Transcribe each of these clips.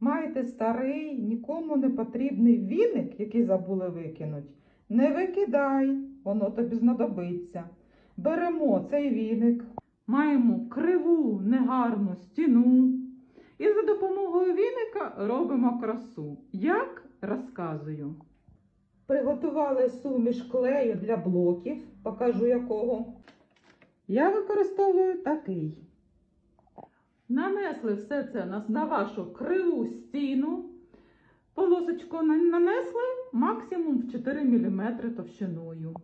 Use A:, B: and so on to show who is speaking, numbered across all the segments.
A: Маєте старий, нікому не потрібний віник, який забули викинуть? Не викидай, воно тобі знадобиться. Беремо цей віник, маємо криву, негарну стіну. І за допомогою віника робимо красу. Як розказую. Приготували суміш клею для блоків, покажу якого. Я використовую такий. Нанесли все це на, вашу криву стіну. Полосочку нанесли максимум в 4 мм товщиною.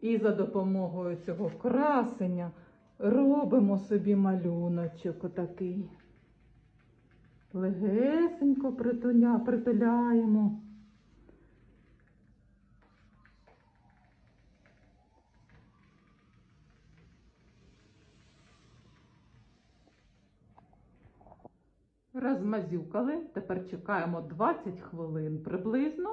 A: І за допомогою цього красення робимо собі малюночок отакий. Легесенько притуля, притуляємо. Розмазюкали. Тепер чекаємо 20 хвилин приблизно.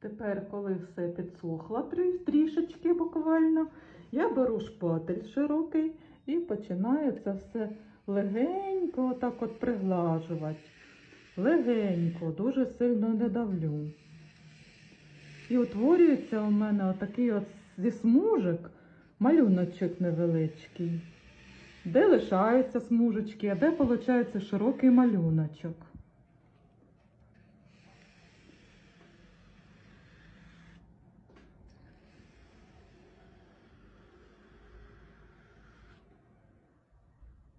A: Тепер, коли все підсохло трішечки буквально, я беру шпатель широкий і починаю це все легенько отак от приглажувати. Легенько, дуже сильно не давлю. І утворюється у мене отакий от зі смужок малюночок невеличкий. Де лишаються смужечки, а де виходить широкий малюночок.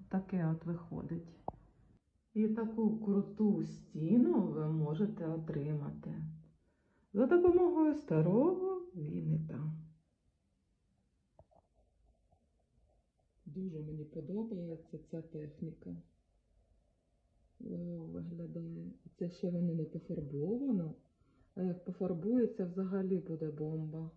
A: Таке от виходить. І таку круту стіну ви можете отримати за допомогою старого віника. Дуже мені подобається ця техніка. Виглядає. Це ще воно не пофарбовано. А як пофарбується, взагалі буде бомба.